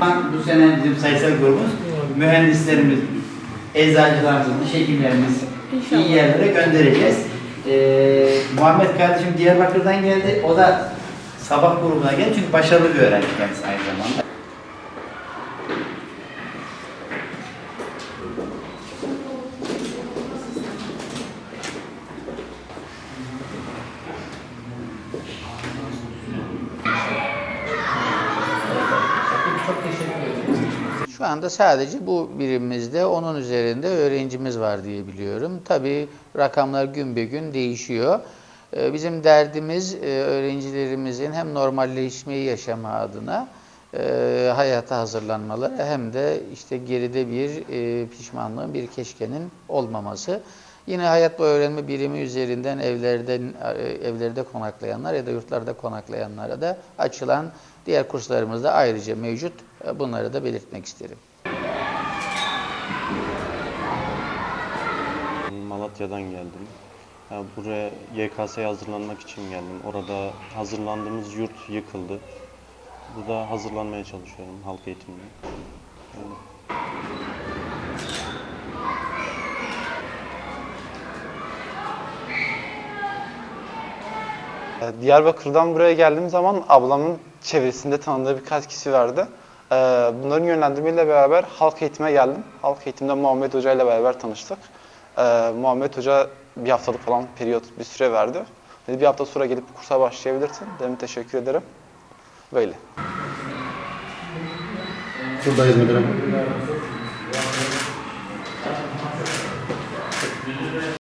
bu sene bizim sayısal grubumuz mühendislerimiz, eczacılarımız, hekimlerimiz iyi yerlere göndereceğiz. Ee, Muhammed kardeşim Diyarbakır'dan geldi. O da sabah grubuna geldi çünkü başarılı bir öğrenci kendisi aynı zamanda. Şu anda sadece bu birimimizde onun üzerinde öğrencimiz var diye biliyorum. Tabii rakamlar gün be gün değişiyor. Ee, Bizim derdimiz e, öğrencilerimizin hem normalleşmeyi yaşama adına e, hayata hazırlanmaları hem de işte geride bir e, pişmanlığın, bir keşkenin olmaması. Yine hayat boyu öğrenme birimi üzerinden evlerden evlerde konaklayanlar ya da yurtlarda konaklayanlara da açılan diğer kurslarımız da ayrıca mevcut. Bunları da belirtmek isterim. Malatya'dan geldim. Ya buraya YKS'ye hazırlanmak için geldim. Orada hazırlandığımız yurt yıkıldı. Burada hazırlanmaya çalışıyorum halk eğitiminde. Diyarbakır'dan buraya geldiğim zaman ablamın çevresinde tanıdığı birkaç kişi vardı. Ee, Bunların yönlendirmeyle beraber halk eğitime geldim. Halk eğitimde Muhammed Hoca ile beraber tanıştık. Ee, Muhammed Hoca bir haftalık falan periyot bir süre verdi. Dedi bir hafta sonra gelip kursa başlayabilirsin. Dedim teşekkür ederim. Böyle. Buradayız müdürüm.